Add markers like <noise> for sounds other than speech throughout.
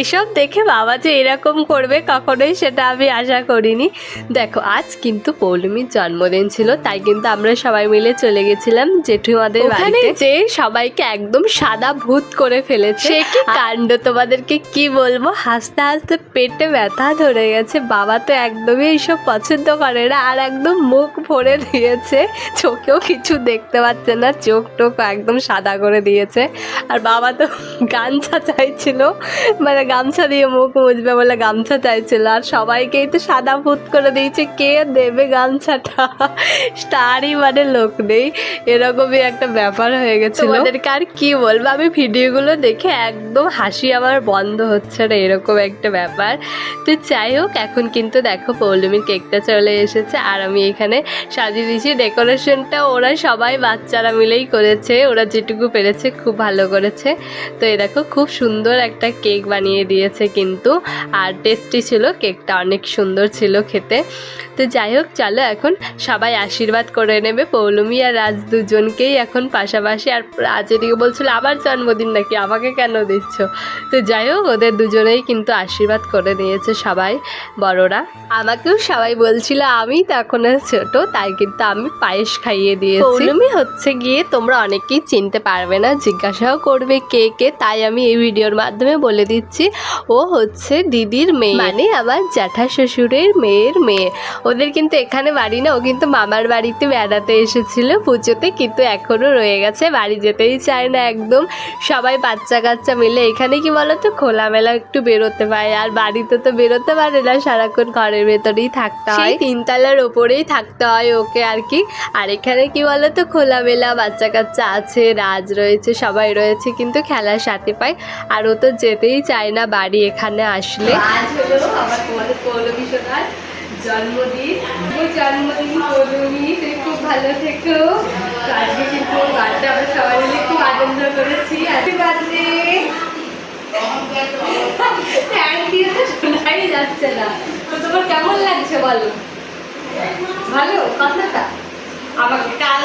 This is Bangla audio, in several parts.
এসব দেখে বাবা যে এরকম করবে কখনোই সেটা আমি আশা করিনি। দেখো আজ কিন্তু পৌলমীর জন্মদিন ছিল তাই কিন্তু আমরা সবাই মিলে চলে গেছিলাম জেঠুমাদের বাড়িতে। যে সবাইকে একদম সাদা ভূত করে ফেলেছে সে কি কাণ্ড? তোমাদেরকে কি বলব? হাসতে হাসতে পেটে ব্যথা ধরে গেছে। বাবা তো একদমই এইসব পছন্দ করে না আর একদম মুখ ভরে দিয়েছে। চোখেও কিছু দেখতে পাচ্ছে না চোখ টোক একদম সাদা করে দিয়েছে। আর বাবা তো গামছা চাইছিল মানে গামছা দিয়ে মুখ মুছবে বলে গামছা চাইছিল। আর সবাইকেই তো সাদা ভূত করে দিয়েছে কে দেবে গামছাটা? তারই মানে লোক নেই। এরকমই একটা ব্যাপার হয়ে গেছে ওদেরকে আর কি বলব? আমি ভিডিওগুলো দেখে একদম হাসি আমার বন্ধ হচ্ছে না এরকম একটা ব্যাপার। তো যাই হোক এখন কিন্তু দেখো পৌলমীর কেকটা চলে এসেছে। আর আমি এখানে সাজিয়ে দিয়েছি ডেকোরেশনটা। ওরা সবাই বাচ্চারা মিলেই করেছে। ওরা যেটুকু পেরেছে খুব ভালো করেছে। তো এই দেখো খুব সুন্দর একটা কেক বানিয়ে দিয়েছে কিন্তু, আর টেস্টি ছিল কেকটা অনেক সুন্দর ছিল খেতে। তো যাই হোক, চলো এখন সবাই আশীর্বাদ করে নেবে, পৌলমী আর রাজ দুজনকেই এখন পাশাপাশি। আর রাজ এদিকে বলছিল আমার জন্মদিন নাকি? আমাকে কেন দিচ্ছ? তো যাই হোক, ওদের দুজনেই কিন্তু আশীর্বাদ করে নিয়েছে সবাই, বড়রা। আমাকেও সবাই বলছিল, আমি তো এখন ছোট, তাই কিন্তু আমি পায়েস খাইয়ে দিয়েছি। পৌলমী হচ্ছে গিয়ে, তোমরা অনেকেই চিনতে পারবে না, জিজ্ঞাসাও করবে কে কে, তাই আমি এই ভিডিওর মাধ্যমে বলে দিচ্ছি। ও হচ্ছে দিদির মেয়ে। মানে আমার জ্যাঠা শ্বশুরের মেয়ের মেয়ে। ওদের কিন্তু এখানে বাড়ি না ও কিন্তু মামার বাড়িতে বেড়াতে এসেছিল পুজোতে কিন্তু এখনও রয়ে গেছে বাড়ি যেতেই চায় না একদম। সবাই বাচ্চা কাচ্চা মিলে এখানে কি বলতো খোলামেলা একটু বেরোতে পারে আর বাড়িতে তো বেরোতে পারে না সারাক্ষণ ঘরের ভেতরেই থাকতে হয়। তিনতলার ওপরেই থাকতে হয় ওকে আর কি। আর এখানে কি বলতো খোলামেলা বাচ্চা কাচ্চা আছে রাজ রয়েছে সবাই রয়েছে কিন্তু খেলার সাথে পায়। আর ও তো যেতেই চায় না বাড়ি এখানে আসলে। আজ হলো আমার তোমাদের পৌলমী সোনার জন্মদিন জন্মদিন পৌলমী তুমি খুব ভালো থেকো। আজকে কিন্তু বার্থডে আমরা সবাই মিলে খুব আনন্দ করেছি। হ্যাপি বার্থডে থ্যাংক ইউ তো শোনাই যাচ্ছে না। তো তোমার কেমন লাগছে বলো? ভালো? কথাটা? আমাকে কাল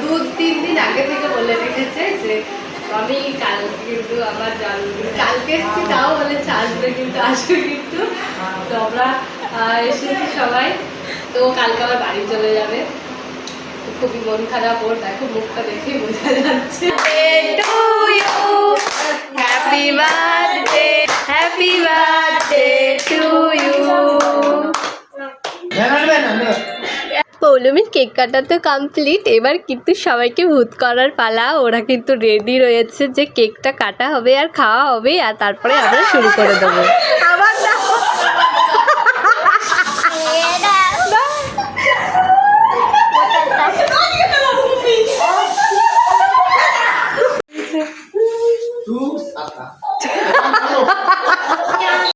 দু, তিন দিন আগে থেকে বলে রেখেছে যে আমি কাল কিন্তু আমার কালকে এসছি তাও বলেছে আসবে কিন্তু আসবে কিন্তু। তো আমরা এসেছি সবাই। তো কালকে আবার বাড়ি চলে যাবে। খুবই মন খারাপ ওর দেখো মুখটা দেখেই বোঝা যাচ্ছে। Happy birthday happy birthday to you পৌলমীর cake কাটা তো কমপ্লিট এবার কিন্তু সবাইকে ভূত করার পালা। ওরা কিন্তু রেডি রয়েছে যে কেকটা কাটা হবে আর খাওয়া হবে আর তারপরে আমরা শুরু করে দেবো। আবার <laughs>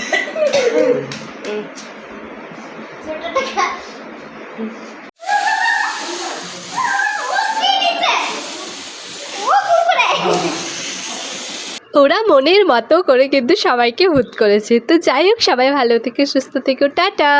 ওরা মনের মতো করে কিন্তু সবাইকে হুট করেছে। তো যাই হোক, সবাই ভালো থেকে সুস্থ থেকো। টাটা!